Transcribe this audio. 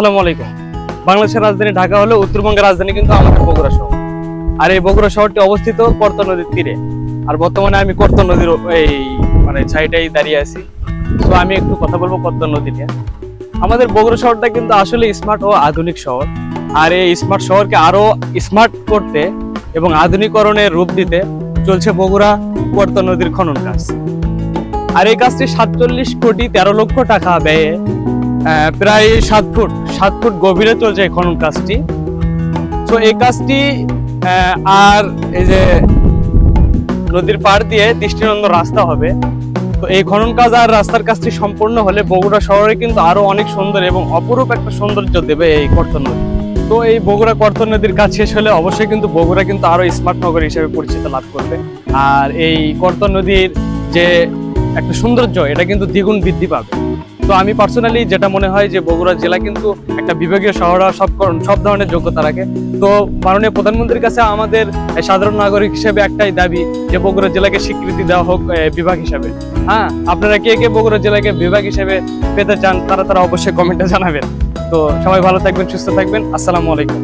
আসসালামু আলাইকুম। বাংলাদেশের রাজধানী ঢাকা হলো উত্তরবঙ্গের রাজধানী কিন্তু আমাদের বগুড়া শহর। আর এই বগুড়া শহরটি অবস্থিত কর্তা নদীর তীরে। আর বর্তমানে আমি কর্তা নদীর এই মানে সাইডেই দাঁড়িয়ে আছি। তো আমি একটু কথা বলব কর্তা নদী নিয়ে। আমাদের বগুড়া শহরটা কিন্তু আসলে স্মার্ট ও আধুনিক শহর। আর এই স্মার্ট শহরকে আরও স্মার্ট করতে এবং আধুনিকরণের রূপ দিতে চলছে বগুড়া কর্ত নদীর খনন কাজ। আর এই কাজটি সাতচল্লিশ কোটি তেরো লক্ষ টাকা ব্যয়ে প্রায় সাত ফুট সাত ফুট গভীরে চলছে এই খনন কাজটি। তো এই কাজটি আর এই যে নদীর পাড় দিয়ে দৃষ্টিনন্দন রাস্তা হবে। তো এই খনন কাজ আর রাস্তার কাজটি সম্পূর্ণ হলে বগুড়া শহরে কিন্তু আরও অনেক সুন্দর এবং অপরূপ একটা সৌন্দর্য দেবে এই কর্তন নদী। তো এই বগুড়া কর্তন নদীর কাজ শেষ হলে অবশ্যই কিন্তু বগুড়া কিন্তু আরও স্মার্ট নগর হিসেবে পরিচিত লাভ করবে। আর এই কর্তন নদীর যে একটা সৌন্দর্য, এটা কিন্তু দ্বিগুণ বৃদ্ধি পাবে। তো আমি পার্সোনালি যেটা মনে হয় যে বগুড়া জেলা কিন্তু একটা বিভাগীয় শহর সব সব ধরনের যোগ্যতা রাখে। তো মাননীয় প্রধানমন্ত্রীর কাছে আমাদের সাধারণ নাগরিক হিসেবে একটাই দাবি যে বগুড়া জেলাকে স্বীকৃতি দেওয়া হোক বিভাগ হিসেবে। হ্যাঁ আপনারা কে কে বগুড়া জেলাকে বিভাগ হিসেবে পেতে চান, তারা তারা অবশ্যই কমেন্টে জানাবেন। তো সবাই ভালো থাকবেন, সুস্থ থাকবেন। আসসালামু আলাইকুম।